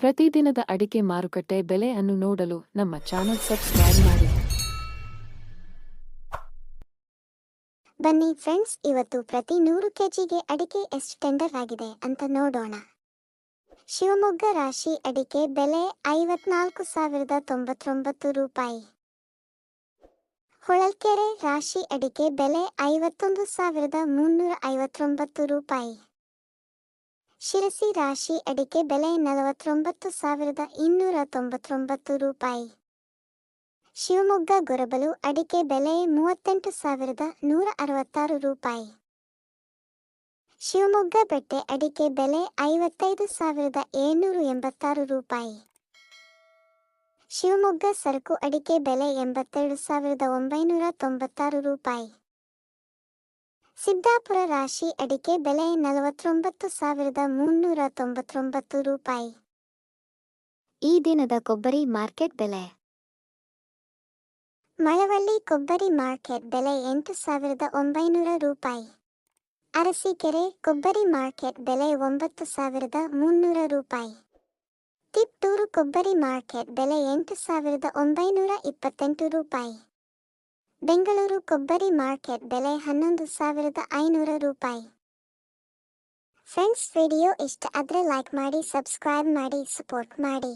ಪ್ರತಿದಿನದ ಅಡಿಕೆ ಮಾರುಕಟ್ಟೆ ಬೆಲೆ ಅನ್ನು ನೋಡಲು ನಮ್ಮ ಚಾನೆಲ್ ಸಬ್ಸ್ಕ್ರೈಬ್ ಮಾಡಿ. ಬನ್ನಿ ಫ್ರೆಂಡ್ಸ್, ಇವತ್ತು ಪ್ರತಿ ನೂರು ಕೆಜಿಗೆ ಅಡಿಕೆ ಎಷ್ಟು ಟೆಂಡರ್ ಆಗಿದೆ ಅಂತ ನೋಡೋಣ. ಶಿವಮೊಗ್ಗ ರಾಶಿ ಅಡಿಕೆ ಬೆಲೆ ಐವತ್ನಾಲ್ಕು ಸಾವಿರದ ತೊಂಬತ್ತೊಂಬತ್ತು ರೂಪಾಯಿ. ಹೊಳಲ್ಕೆರೆ ರಾಶಿ ಅಡಿಕೆ ಬೆಲೆ ಐವತ್ತೊಂದು ಸಾವಿರದ ಮುನ್ನೂರ ಐವತ್ತೊಂಬತ್ತು ರೂಪಾಯಿ. ಶಿರಸಿ ರಾಶಿ ಅಡಿಕೆ ಬೆಲೆ ನಲವತ್ತೊಂಬತ್ತು ಸಾವಿರದ ಇನ್ನೂರ ತೊಂಬತ್ತೊಂಬತ್ತು ರೂಪಾಯಿ. ಶಿವಮೊಗ್ಗ ಗೊರಬಲು ಅಡಿಕೆ ಬೆಲೆ ಮೂವತ್ತೆಂಟು ಸಾವಿರದ ನೂರ ಅರವತ್ತಾರು ರೂಪಾಯಿ. ಶಿವಮೊಗ್ಗ ಬೆಟ್ಟೆ ಅಡಿಕೆ ಬೆಲೆ ಐವತ್ತೈದು ಸಾವಿರದ ಏಳ್ನೂರು ಎಂಬತ್ತಾರು ರೂಪಾಯಿ. ಶಿವಮೊಗ್ಗ ಸರಕು ಅಡಿಕೆ ಬೆಲೆ ಎಂಬತ್ತೆರಡು ಸಾವಿರದ ಒಂಬೈನೂರ ತೊಂಬತ್ತಾರು ರೂಪಾಯಿ. ಸಿದ್ದಾಪುರ ರಾಶಿ ಅಡಿಕೆ ಬೆಲೆ ನಲವತ್ತೊಂಬತ್ತು ಸಾವಿರದ ಮುನ್ನೂರ ತೊಂಬತ್ತೊಂಬತ್ತು ರೂಪಾಯಿ. ಈ ದಿನದ ಕೊಬ್ಬರಿ ಮಾರ್ಕೆಟ್ ಬೆಲೆ. ಮಳವಳ್ಳಿ ಕೊಬ್ಬರಿ ಮಾರ್ಕೆಟ್ ಬೆಲೆ ಎಂಟು ಸಾವಿರದ ಒಂಬೈನೂರ ರೂಪಾಯಿ. ಅರಸೀಕೆರೆ ಕೊಬ್ಬರಿ ಮಾರ್ಕೆಟ್ ಬೆಲೆ ಒಂಬತ್ತು ಸಾವಿರದ ಮುನ್ನೂರ ರೂಪಾಯಿ. ತಿಪ್ಟೂರು ಕೊಬ್ಬರಿ ಮಾರ್ಕೆಟ್ ಬೆಲೆ ಎಂಟು ಸಾವಿರದ ಒಂಬೈನೂರ ಇಪ್ಪತ್ತೆಂಟು ರೂಪಾಯಿ. ಬೆಂಗಳೂರು ಕೊಬ್ಬರಿ ಮಾರ್ಕೆಟ್ ಬೆಲೆ ಹನ್ನೊಂದು ಸಾವಿರದ ಐನೂರು ರೂಪಾಯಿ. ಫ್ರೆಂಡ್ಸ್, ವಿಡಿಯೋ ಇಷ್ಟ ಆದರೆ ಲೈಕ್ ಮಾಡಿ ಸಬ್ಸ್ಕ್ರೈಬ್ ಮಾಡಿ ಸಪೋರ್ಟ್ ಮಾಡಿ.